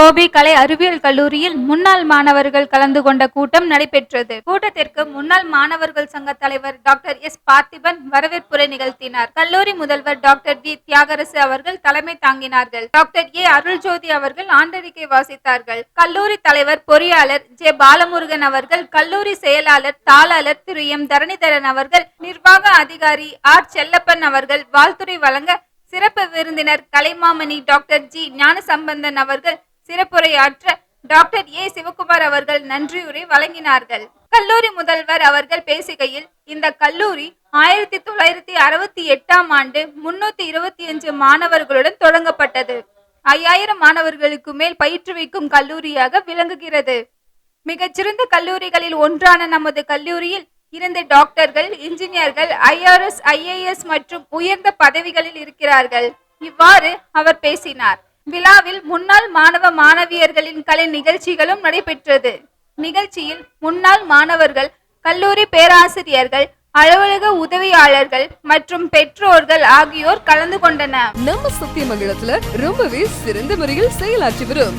கோபி கலை அறிவியல் கல்லூரியில் முன்னாள் மாணவர்கள் கலந்து கொண்ட கூட்டம் நடைபெற்றது. கூட்டத்திற்கு முன்னாள் மாணவர்கள் சங்க தலைவர் டாக்டர் எஸ். பார்த்திபன் வரவேற்புரை நிகழ்த்தினார். கல்லூரி முதல்வர் டாக்டர் டி தியாகரசு அவர்கள் தலைமை தாங்கினார்கள். Doctor A. அருள்ஜோதி அவர்கள் ஆண்டறிக்கை வாசித்தார்கள். கல்லூரி தலைவர் பொறியாளர் ஜே. பாலமுருகன் அவர்கள் கல்லூரி செயலாளர் தாளாளர் திரு. எம். தரணிதரன் அவர்கள் நிர்வாக அதிகாரி ஆர். செல்லப்பன் அவர்கள் வாழ்த்துறை வழங்க சிறப்பு விருந்தினர் கலைமாமணி டாக்டர் ஜி. ஞானசம்பந்தன் அவர்கள் சிறப்புரையாற்ற டாக்டர் ஏ. சிவகுமார் அவர்கள் நன்றியுரை வழங்கினார்கள். கல்லூரி முதல்வர் அவர்கள் பேசுகையில் இந்த கல்லூரி ஆயிரத்தி தொள்ளாயிரத்தி அறுபத்தி எட்டாம் ஆண்டு முன்னூத்தி இருபத்தி அஞ்சு மாணவர்களுடன் தொடங்கப்பட்டது. ஐயாயிரம் மாணவர்களுக்கு மேல் பயிற்றுவிக்கும் கல்லூரியாக விளங்குகிறது. மிகச்சிறந்த கல்லூரிகளில் ஒன்றான நமது கல்லூரியில் இருந்த டாக்டர்கள் இன்ஜினியர்கள் ஐஆர்எஸ் ஐஏஎஸ் மற்றும் உயர்ந்த பதவிகளில் இருக்கிறார்கள். இவ்வாறு அவர் பேசினார். விழாவில் முன்னாள் மாணவ மாணவியர்களின் கலை நிகழ்ச்சிகளும் நடைபெற்றது. நிகழ்ச்சியில் முன்னாள் மாணவர்கள் கல்லூரி பேராசிரியர்கள் அலுவலக உதவியாளர்கள் மற்றும் பெற்றோர்கள் ஆகியோர் கலந்து கொண்டனர். நம்ம சத்தியமங்கலத்துல ரொம்பவே சிறந்த முறையில் செயலாற்றி வரும்.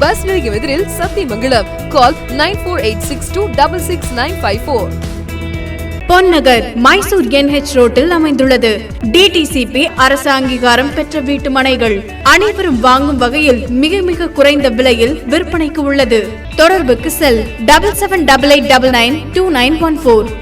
bus நிலையம் எதிரில் Sathyamangalam. Call nine four eight six two double six nine five four Ponnagar Mysore NH ரோட்டில் அமைந்துள்ளது. டிடிசிபி அரசு அங்கீகாரம் பெற்ற வீட்டு மனைகள். அனைவரும் வாங்கும் வகையில் மிக மிக குறைந்த விலையில் விற்பனைக்கு உள்ளது. தொடர்புக்கு cell double seven double eight double nine two nine one four